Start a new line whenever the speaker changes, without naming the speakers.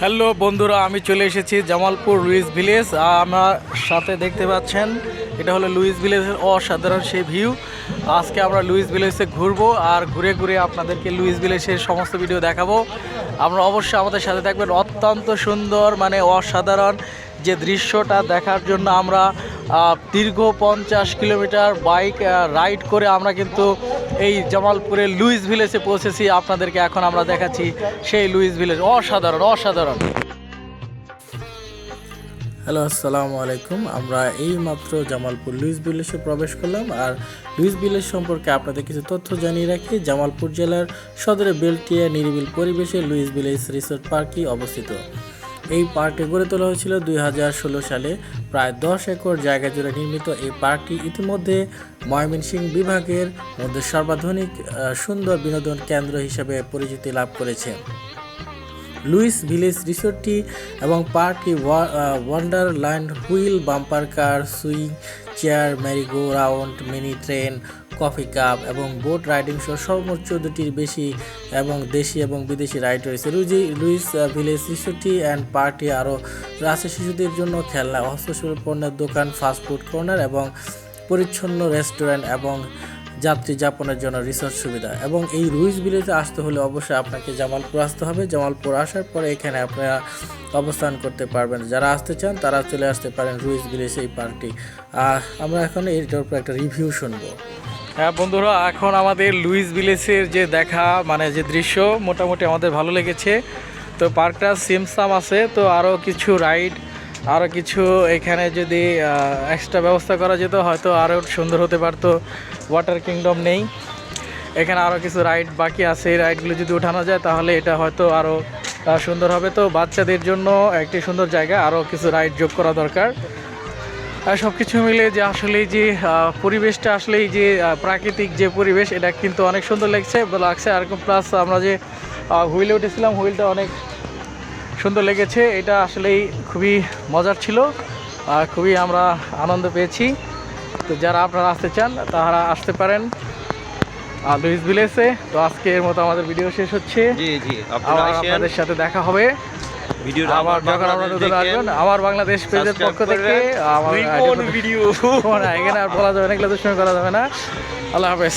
Hello বন্ধুরা, আমি চলে এসেছি জামালপুর লুইস ভিলেজ। আমার সাথে দেখতে পাচ্ছেন, এটা হলো লুইস ভিলেজের অসাধারণ সেই ভিউ। আজকে আমরা লুইস ভিলেজে ঘুরবো আর ঘুরে ঘুরে আপনাদেরকে লুইস ভিলেজের সমস্ত ভিডিও দেখাবো। আমরা অবশ্যই আমাদের সাথে থাকবেন অত্যন্ত সুন্দর মানে অসাধারণ যে দৃশ্যটা দেখার জন্য আমরা দীর্ঘ পঞ্চাশ কিলোমিটার বাইক রাইড করে আমরা কিন্তু এই জামালপুরের লুইস ভিলেজে পৌঁছেছি। আপনাদেরকে এখন আমরা দেখাচ্ছি সেই লুইস ভিলেজ। অসাধারণ অসাধারণ। হ্যালো, আসসালামু আলাইকুম। আমরা এই মাত্র জামালপুর লুইস ভিলেজে প্রবেশ করলাম। আর লুইস ভিলেজ সম্পর্কে আপনাদের কিছু তথ্য জানিয়ে রাখি। জামালপুর জেলার সদরে বেলটিয়া নিরিবিল পরিবেশে লুইস ভিলেজ রিসোর্ট পার্কই অবস্থিত। এই পার্কটি গড়ে তোলা হয়েছিল দুই হাজার ষোলো সালে। প্রায় দশ একর জায়গা জুড়ে নির্মিত এই পার্কটি ইতিমধ্যে ময়মনসিংহ বিভাগের মধ্যে সর্বাধুনিক সুন্দর বিনোদন কেন্দ্র হিসেবে পরিচিতি লাভ করেছে। লুইস ভিলেজ রিসোর্টটি এবং পার্কটি wonderland wheel bumper car, swing, chair merry go round, mini train coffee cup এবং বোট রাইডিং সহ সর্বোচ্চ চোদ্দটির বেশি এবং দেশি এবং বিদেশি রাইড রয়েছে। রুজি, লুইস ভিলেজ রিসোর্টটি অ্যান্ড পার্টি আরও রাশি শিশুদের জন্য খেলনা, হস্তশিল্প পণ্যের দোকান ফাস্টফুড কর্নার এবং পরিচ্ছন্ন রেস্টুরেন্ট এবং যাত্রী যাপনের জন্য রিসোর্ট সুবিধা। এবং এই রুইস ভিলেজে আসতে হলে অবশ্যই আপনাকে জামালপুর আসতে হবে। জামালপুর আসার পরে এখানে আপনারা অবস্থান করতে পারবেন। যারা আসতে চান, তারা চলে আসতে পারেন রুইস ভিলেজ এই পার্কটি। আমরা এখন এইটার উপর একটা রিভিউ শুনব। হ্যাঁ বন্ধুরা, এখন আমাদের লুইস ভিলেজের যে দেখা মানে যে দৃশ্য, মোটামুটি আমাদের ভালো লেগেছে। তো পার্কটা সিমসাম আছে, তো আরও কিছু রাইড আরও কিছু এখানে যদি এক্সট্রা ব্যবস্থা করা যেত, হয়তো আরও সুন্দর হতে পারতো। ওয়াটার কিংডম নেই। এখানে আরও কিছু রাইড বাকি আছে। এই রাইডগুলো যদি ওঠানো যায়, তাহলে এটা হয়তো আরও সুন্দর হবে। তো বাচ্চাদের জন্য একটি সুন্দর জায়গা আরও কিছু রাইড যোগ করা দরকার। সব কিছু মিলে যে আসলে যে পরিবেশটা আসলে এই যে প্রাকৃতিক যে পরিবেশ এটা কিন্তু অনেক সুন্দর লাগছে লাগছে। আর প্লাস আমরা যে হুইলে উঠেছিলাম হুইলটা অনেক সুন্দর লেগেছে। এটা আসলেই খুবই মজার ছিল আর খুবই আমরা আনন্দ পেয়েছি। তো যারা আপনারা আসতে চান তারা আসতে পারেন। আর লুইস ভিলেজে তো আজকের মতো আমাদের ভিডিও শেষ হচ্ছে। আপনাদের সাথে দেখা হবে।
ভিডিও
আবার যখন আপনারা আসবেন আমার বাংলাদেশ পেজের পক্ষ থেকে আমার ভিডিও এখানে আর বলা যাবে না এগুলো দুষ্টামি করা যাবে না। আল্লাহ হাফেজ।